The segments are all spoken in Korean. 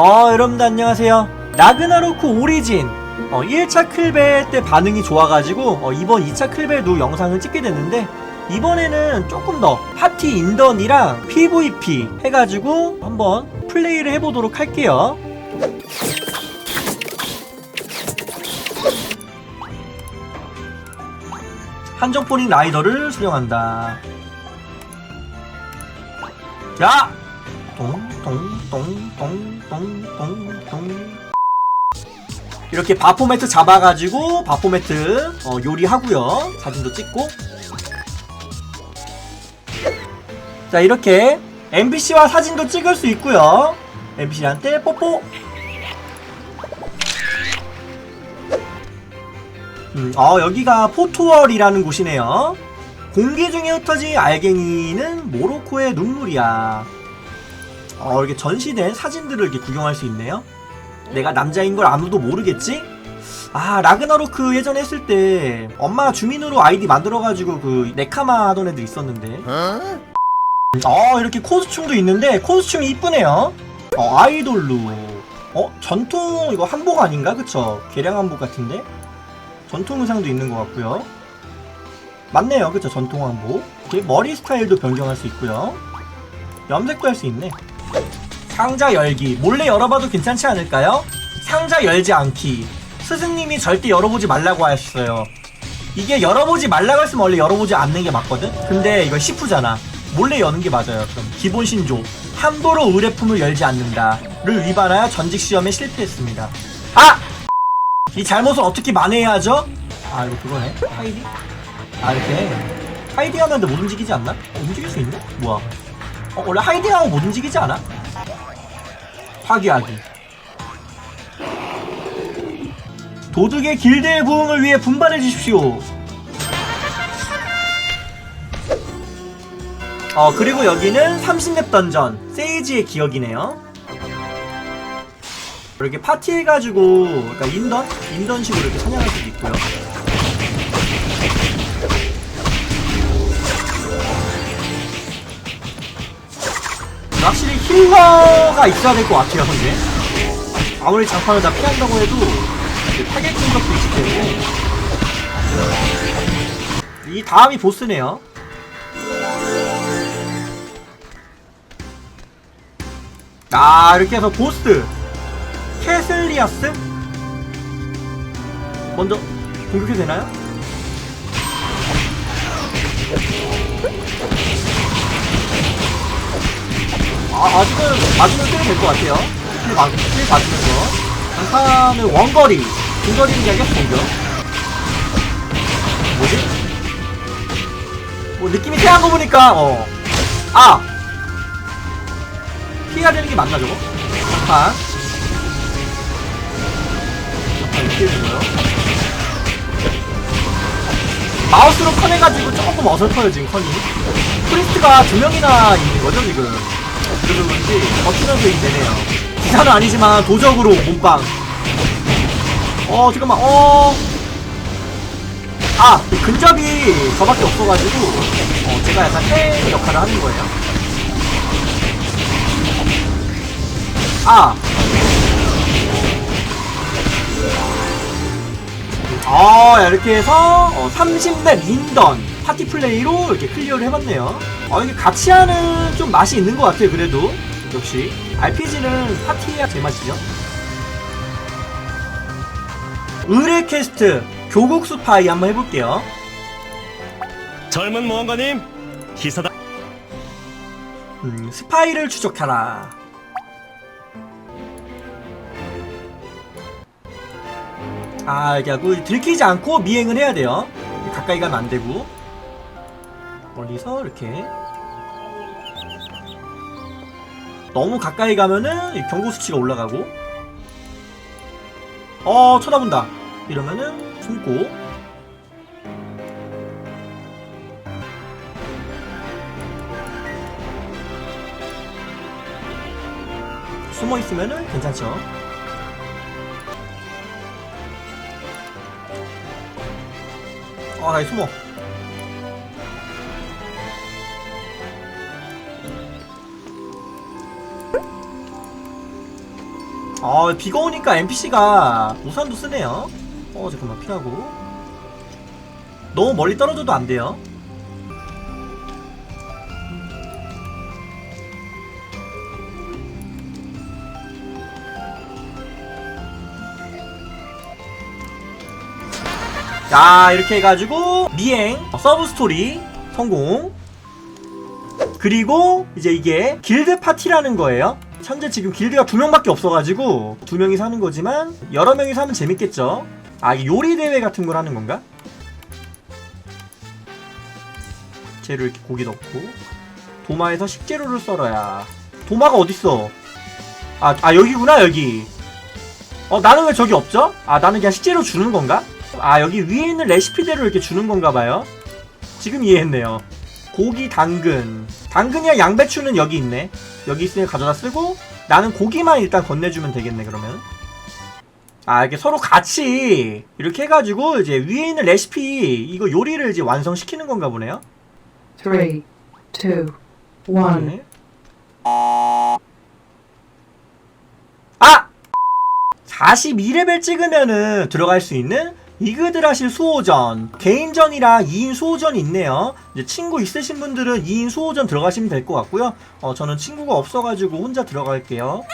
어, 여러분들 안녕하세요. 라그나로크 오리진 어, 1차 클베 때 반응이 좋아가지고 어, 이번 2차 클베도 영상을 찍게 됐는데 이번에는 조금 더 파티 인던이랑 PVP 해가지고 한번 플레이를 해보도록 할게요. 한정포링 라이더를 수령한다. 야! 동동동동동동동 이렇게 바포매트 잡아가지고 바포매트 어, 요리하고요. 사진도 찍고. 자 이렇게 NPC와 사진도 찍을 수 있고요. NPC한테 뽀뽀. 음, 어 여기가 포토월이라는 곳이네요. 공기 중에 흩어진 알갱이는 모로코의 눈물이야 어, 이렇게 전시된 사진들을 이렇게 구경할 수 있네요. 내가 남자인 걸 아무도 모르겠지? 아, 라그나로크 예전에 했을 때 엄마가 주민으로 아이디 만들어가지고 그 네카마 하던 애들 있었는데. 어, 이렇게 코스튬도 있는데 코스튬이 이쁘네요. 어, 아이돌루. 어, 전통 이거 한복 아닌가? 그쵸? 개량 한복 같은데? 전통 의상도 있는 것 같고요. 맞네요. 그쵸? 전통 한복. 이렇게 머리 스타일도 변경할 수 있고요. 염색도 할 수 있네. 상자 열기 몰래 열어봐도 괜찮지 않을까요? 상자 열지 않기 스승님이 절대 열어보지 말라고 하셨어요 이게 열어보지 말라고 했으면 원래 열어보지 않는 게 맞거든? 근데 이거 시프잖아 몰래 여는 게 맞아요 그럼 기본 신조 함부로 의뢰품을 열지 않는다를 위반하여 전직 시험에 실패했습니다 아! 이 잘못을 어떻게 만회해야 하죠? 아 이거 그거네 하이디? 아 이렇게 하이디 하면 못 움직이지 않나? 어, 움직일 수 있네? 뭐야 어, 원래 하이딩하고 못 움직이지 않아? 파괴하기. 도둑의 길드의 부흥을 위해 분발해 주십시오. 어 그리고 여기는 30렙 던전. 세이지의 기억이네요. 이렇게 파티해가지고 그러니까 인던? 인던식으로 이렇게 사냥할 수도 있고요 힐러가 있어야 될 것 같아요, 근데. 아무리 장판을 다 피한다고 해도 타겟 공격도 있기 때문에. 이 다음이 보스네요. 아, 이렇게 해서 보스. 캐슬리아스? 먼저 공격해도 되나요? 아, 아직은 맞으면 때도 될것 같아요. 힐, 맞, 힐 맞으면서. 장판은 원거리, 중거리 공격이야, 공격. 뭐지? 뭐 느낌이 태한 거 보니까, 어. 아! 피해야 되는 게 맞나, 저거? 장판. 장판 이렇게 해주고요. 마우스로 커내가지고 조금 어설퍼요, 지금 컨이. 프리스트가 두 명이나 있는 거죠, 지금. 그래서 그런지 버티면서 이기네요 기사는 아니지만 도적으로 몸빵 어 잠깐만 어... 아! 그 근접이 저밖에 없어가지고 어, 제가 약간 탱 역할을 하는 거예요 아! 아 이렇게 해서 어, 30렙 인던 파티 플레이로 이렇게 클리어를 해봤네요. 어 이게 같이 하는 좀 맛이 있는 것 같아요 그래도. 역시 RPG는 파티해야 제맛이죠. 의뢰 퀘스트 교국 스파이 한번 해볼게요. 젊은 모험가님 기사다. 음, 스파이를 추적하라 아 하고 들키지 않고 미행을 해야 돼요. 가까이 가면 안 되고. 멀리서 이렇게. 너무 가까이 가면은 이 경고 수치가 올라가고. 어 쳐다본다. 이러면은 숨고. 숨어 있으면은 괜찮죠 아, 나 숨어. 아 비가 오니까 NPC가 우산도 쓰네요. 어 잠깐만 피하고. 너무 멀리 떨어져도 안 돼요 자 이렇게 해가지고 미행 서브 스토리 성공. 그리고 이제 이게 길드 파티라는 거예요. 현재 지금 길드가 두 명밖에 없어가지고 두 명이 사는 거지만 여러 명이서 하면 재밌겠죠? 아 요리 대회 같은 걸 하는 건가? 재료 이렇게 고기 넣고. 도마에서 식재료를 썰어야. 도마가 어딨어? 아, 아 여기구나 여기. 어 나는 왜 저기 없죠? 아 나는 그냥 식재료 주는 건가? 아 여기 위에 있는 레시피대로 이렇게 주는 건가 봐요 지금 이해했네요 고기 당근 당근이랑 양배추는 여기 있네 여기 있으니 가져다 쓰고 나는 고기만 일단 건네주면 되겠네 그러면 아 이렇게 서로 같이 이렇게 해가지고 이제 위에 있는 레시피 이거 요리를 이제 완성시키는 건가 보네요 Three, two, one. 네. 아! 42레벨 찍으면은 들어갈 수 있는 이그드라실 수호전 개인전이랑 2인 수호전이 있네요. 이제 친구 있으신 분들은 2인 수호전 들어가시면 될 것 같고요. 어 저는 친구가 없어가지고 혼자 들어갈게요.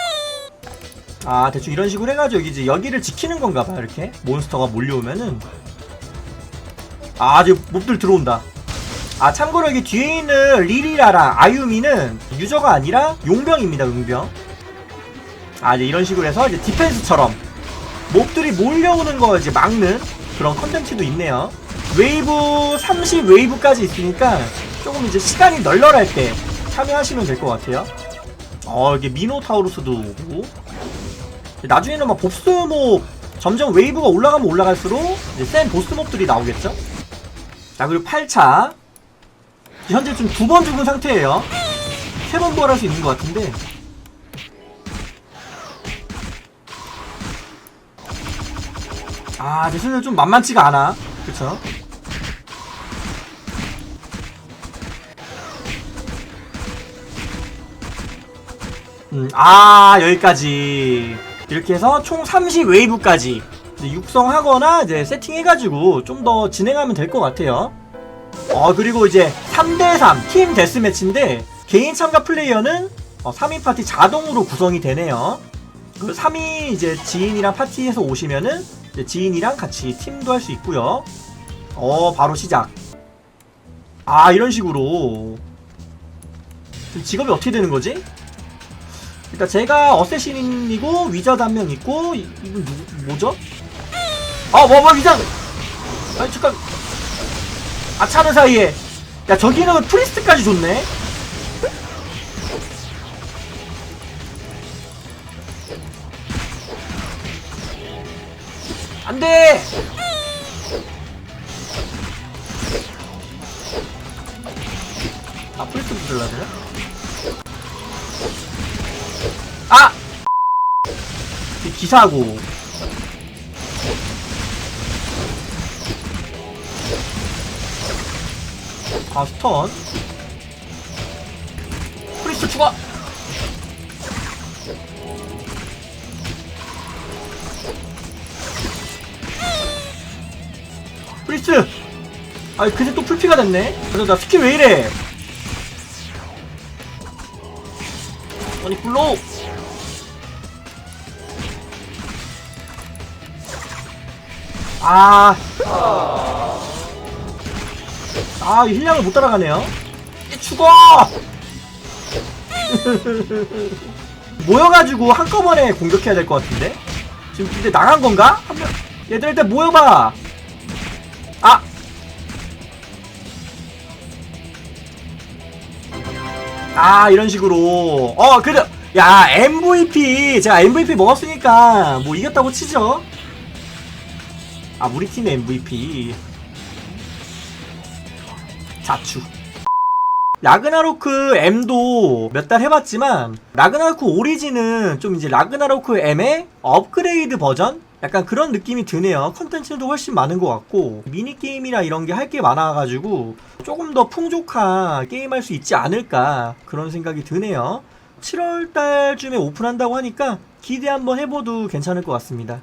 아 대충 이런 식으로 해가지고 이제 여기를 지키는 건가 봐요 이렇게. 몬스터가 몰려오면은. 아 지금 몹들 들어온다. 아 참고로 여기 뒤에 있는 리리라랑 아유미는 유저가 아니라 용병입니다 용병. 아 이제 이런 식으로 해서 이제 디펜스처럼 몹들이 몰려오는 거 이제 막는 그런 컨텐츠도 있네요. 웨이브 30 웨이브까지 있으니까 조금 이제 시간이 널널할 때 참여하시면 될 것 같아요. 어 이게 미노타우루스도 오고. 나중에는 막 보스몹 점점 웨이브가 올라가면 올라갈수록 이제 센 보스몹들이 나오겠죠? 자 그리고 8차. 현재 좀두번 죽은 상태예요. 세 번 부활할 수 있는 것 같은데. 아, 제 손에 좀 만만치가 않아. 그쵸? 음, 아, 여기까지. 이렇게 해서 총 30 웨이브까지 육성하거나 이제 세팅해가지고 좀 더 진행하면 될 것 같아요. 어 그리고 이제 3대3 팀 데스매치인데 개인 참가 플레이어는 어, 3인 파티 자동으로 구성이 되네요. 그 3인 이제 지인이랑 파티에서 오시면은 지인이랑 같이 팀도 할 수 있고요. 어 바로 시작. 아 이런 식으로 직업이 어떻게 되는 거지? 일단 제가 어쌔신이고 위자드 한 명 있고 이, 이분 누구 뭐죠? 아뭐 뭐 위자드 아니 잠깐 아 차는 사이에 야 저기는 프리스트까지 좋네 돼아 프리스트 부들라 되나? 아! 이 기사고 아 스턴 프리스 추가 프리스 아이 근데 또 풀피가 됐네 그래서 나 스킬 왜 이래 아니 블로우 아 아, 이 힐량을 못 따라가네요. 이 죽어! 모여가지고 한꺼번에 공격해야 될 것 같은데? 지금 근데 나간 건가? 한 명, 얘들 일단 모여봐! 아! 아, 이런 식으로. 어, 그래. 야, MVP. 제가 MVP 먹었으니까, 뭐 이겼다고 치죠? 아, 우리 팀의 MVP. 자추. 라그나로크 M도 몇 달 해봤지만 라그나로크 오리진은 좀 이제 라그나로크 M의 업그레이드 버전? 약간 그런 느낌이 드네요. 컨텐츠도 훨씬 많은 것 같고 미니게임이나 이런 게 할 게 많아가지고 조금 더 풍족한 게임할 수 있지 않을까 그런 생각이 드네요. 7월 달쯤에 오픈한다고 하니까 기대 한번 해봐도 괜찮을 것 같습니다.